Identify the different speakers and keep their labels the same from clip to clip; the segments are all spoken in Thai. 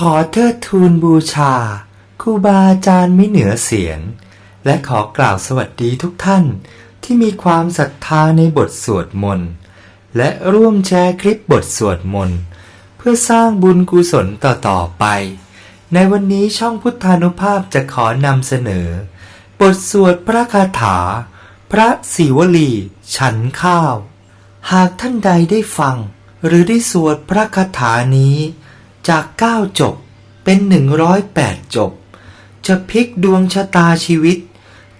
Speaker 1: ขอเทิดทูนบูชาครูบาอาจารย์ไม่เหนือเสียง และขอกล่าวสวัสดีทุกท่านที่มีความศรัทธาในบทสวดมนต์และร่วมแชร์คลิปบทสวดมนต์เพื่อสร้างบุญกุศลต่อๆไป ในวันนี้ช่องพุทธานุภาพจะขอนำเสนอ บทสวดพระคาถา พระศิวลี ฉันข้าว หากท่านใดได้ฟัง หรือได้สวดพระคาถานี้ จากเก้าจบเป็นหนึ่งร้อยแปดจบ จะพลิกดวงชะตาชีวิต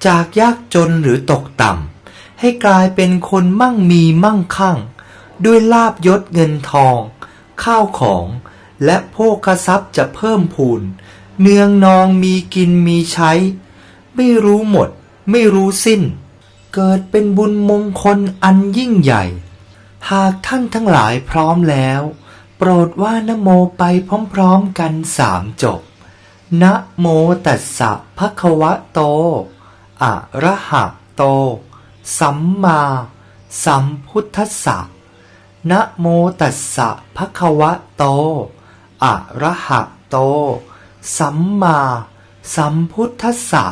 Speaker 1: จากยากจนหรือตกต่ำ ให้กลายเป็นคนมั่งมีมั่งคั่ง ด้วยลาบยศเงินทอง ข้าวของ และโภคทรัพย์จะเพิ่มพูน เนืองนองมีกินมีใช้ ไม่รู้หมด ไม่รู้สิ้น เกิดเป็นบุญมงคลอันยิ่งใหญ่ หากท่านทั้งหลายพร้อมแล้ว โปรดว่านโมไปพร้อมๆกันสามจบ นะโมตัสสะภะคะวะโต อะระหะโต สัมมา สัมพุทธัสสะ นะโมตัสสะภะคะวะโต อะระหะโต สัมมา สัมพุทธัสสะ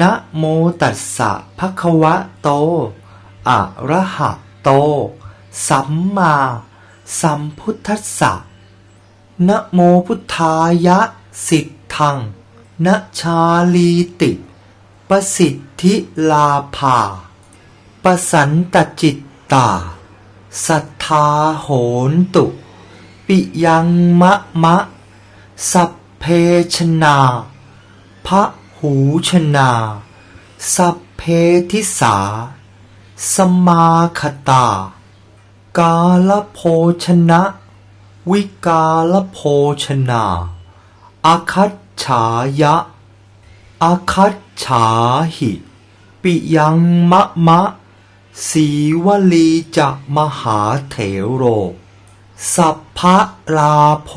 Speaker 1: นะโมตัสสะภะคะวะโต อะระหะโต สัมมา สัมพุทธัสสะนะโมพุทธายะสิทธังนะชาลีติประสิทธิลาภาประสันตจิตตา สัทธาโหนตุ ปิยังมะมะ สัพเพชนาพระหูชนา สัพเพทิสา สมาคตา กาลโภชนะ วิกาลโภชนาอาคัจฉายะอาคัจฉาหิ ปิยังมะมะ สีวลีจะมหาเถโร สัพพะลาโภ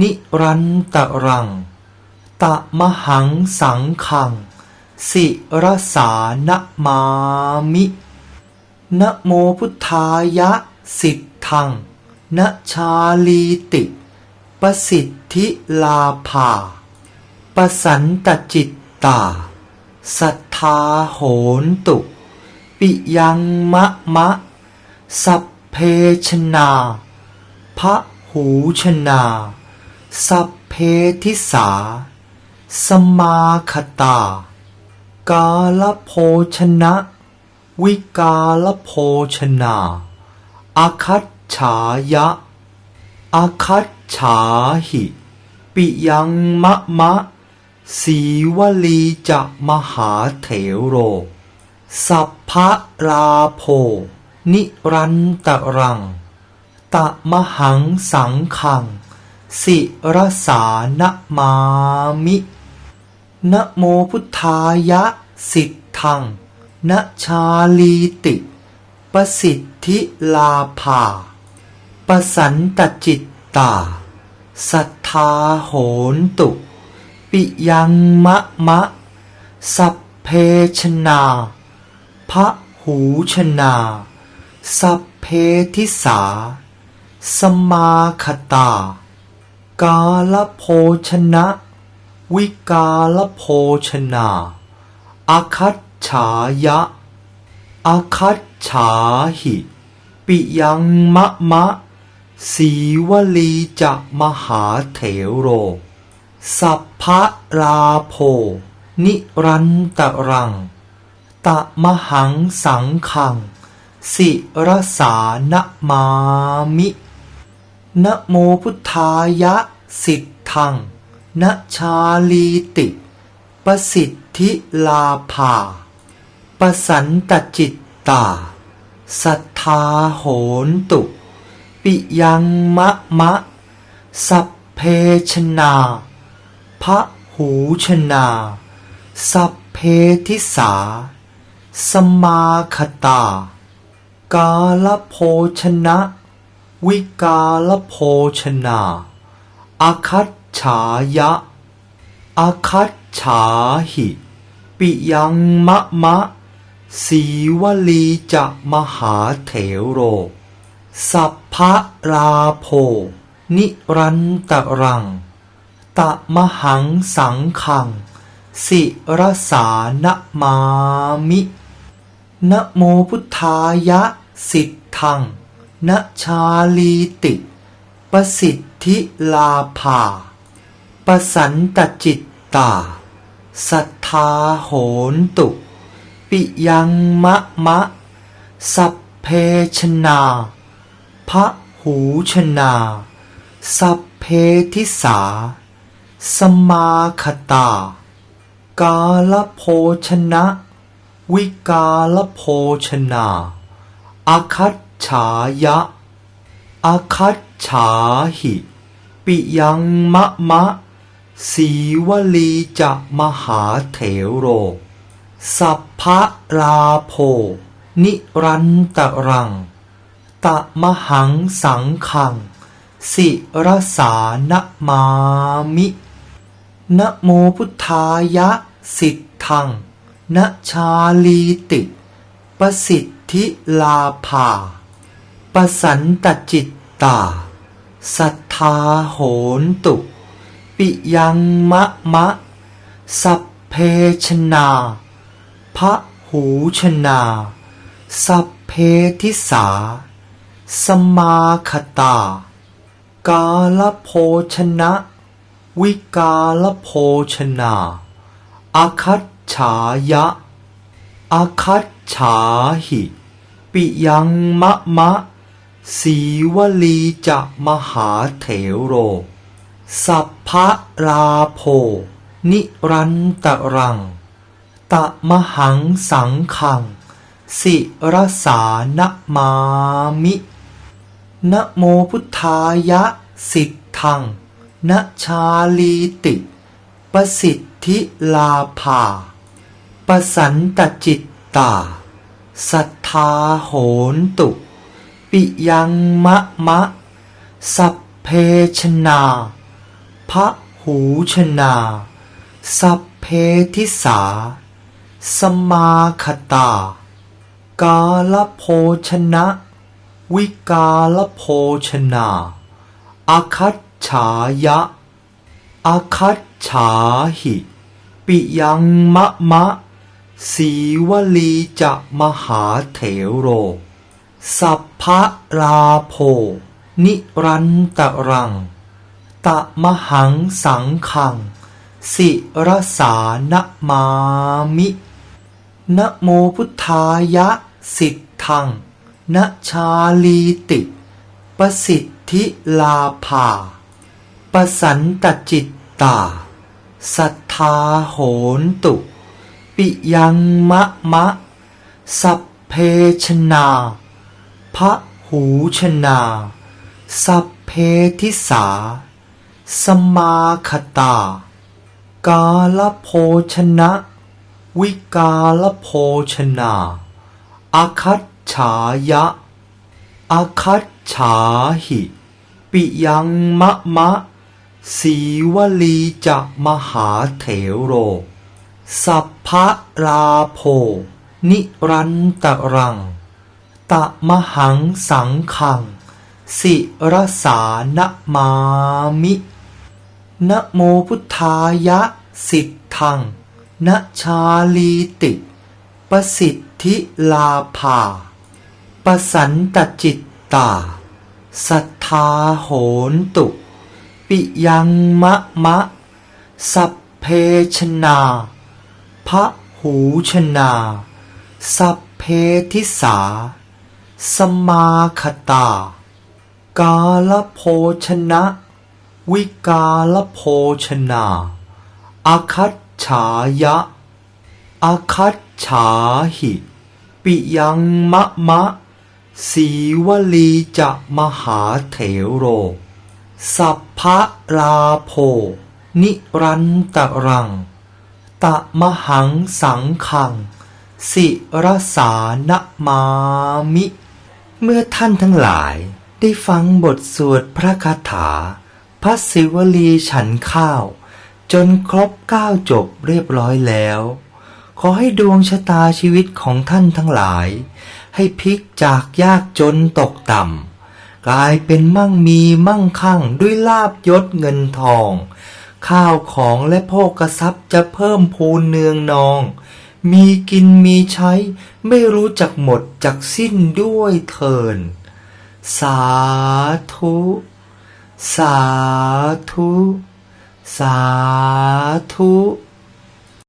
Speaker 1: นิรันตรัง ตะมหังสังขัง สิรสานมามิ นะโมพุทธายะสิทธังนะชาลีติ ประสิทธิลาภาประสันตจิตตา สัทธาโหนตุ ปิยังมะมะ สัพเพชนาพระหูชนา สัพเพทิสา สมาคตา กาลโภชนะ วิกาลโภชนาอาคัจฉายะอาคัจฉาหิ ปิยังมะมะ สีวลีจะมหาเถโร สัพพะลาโภ นิรันตรัง ตะมหังสังขัง สิรสานมามิ นะโมพุทธายะสิทธัง นชาลีติ ประสิทธิลาภาประสันตจิตตา สัทธาโหนตุ ปิยังมะมะ สัพเพชนาพระหูชนา สัพเพทิสา สมาคตา กาลโภชนะ วิกาลโภชนาอาคัจ ฉายะอาคัจฉาหิ ปิยังมะมะ สีวลีจะมหาเถโร สัพพะลาโภนิรันตรัง ตะมหังสังขัง สิรสานมามินะโมพุทธายะสิทธังนะชาลีติ ประสิทธิลาภา ประสันตจิตตา สัทธาโหนตุ ปิยังมะมะ สัพเพชนาพระหูชนา สัพเพทิสา สมาคตา กาลโภชนะ วิกาลโภชนาอาคัจฉายะอาคัจฉาหิ ปิยังมะมะ สีวลีจะมหาเถโร สัพพะลาโภนิรันตรัง ตะมหังสังขัง สิรสานมามินะโมพุทธายะสิทธังนะชาลีติ ประสิทธิลาภาประสันตจิตตา สัทธาโหนตุ ปิยังมะมะ สัพเพชนาพระหูชนา สัพเพทิสา สมาคตา กาลโภชนะ วิกาลโภชนาอาคัตฉายะอาคัตฉาหิ ปิยังมะมะ สีวลีจะมหาเถโร สัพพะลาโภนิรันตรัง ตะมหังสังขัง สิรสานมามินะโมพุทธายะสิทธังนะชาลีติประสิทธิลาภาประสันตจิตตา สัทธาโหนตุ ปิยังมะมะ สัพเพชนา พระหูชนา สัพเพทิสา สมาคตา กาลโภชนะ วิกาลโภชนาอาคัตฉายะอาคัตฉาหิ ปิยังมะมะ สีวลีจะมหาเถโร สัพพะลาโภ นิรันตรัง ตะมหังสังขัง สิรสานมามินะโมพุทธายะสิทธังนะชาลีติประสิทธิลาภาประสันตจิตตา สัทธาโหนตุ ปิยังมะมะ สัพเพชนาพระหูชนา สัพเพทิสา สมาคตา กาลโภชนะ วิกาลโภชนาอาคัตฉายะอาคัตฉาหิ ปิยังมะมะ สีวลีจะมหาเถโร สัพพะลาโภ นิรันตรัง ตะมหังสังขัง สิรสานมามิ นะโมพุทธายะสิทธังนะชาลีติประสิทธิลาภาประสันตจิตตา สัทธาโหนตุ ปิยังมะมะ สัพเพชนาพระหูชนา สัพเพทิสา สมาคตา กาลโภชนะ วิกาลโภชนาอาคัตฉายะอาคัตฉาหิ ปิยังมะมะ สีวลีจะมหาเถโร สัพพะลาโภ นิรันตรัง ตะมหังสังขัง สิรสานมามิ นะโมพุทธายะสิทธัง นะชาลีติ ประสิทธิลาภาประสันตจิตตา สัทธาโหนตุ ปิยังมะมะ สัพเพชนาพระหูชนา สัพเพทิสา สมาคตา กาลโภชนะ วิกาลโภชนาอาคัต ฉายะอาคัตฉาหิ ปิยังมะมะ สีวลีจะมหาเถโร สัพพะลาโภ นิรันตรัง ตะมหังสังขัง สิรสานมามิ เมื่อท่านทั้งหลายได้ฟังบทสวดพระคาถา พระศิวลีฉันข้าว จนครบเก้าจบเรียบร้อยแล้ว ขอให้ดวงชะตาชีวิตของท่านทั้งหลาย ให้พลิกจากยากจนตกต่ำ กลายเป็นมั่งมีมั่งคั่งด้วยลาบยศเงินทอง ข้าวของและโภกทรัพย์จะเพิ่มพูนเนืองนอง มีกินมีใช้ ไม่รู้จักหมดจักสิ้นด้วยเทิน สาธุ สาธุ สาธุ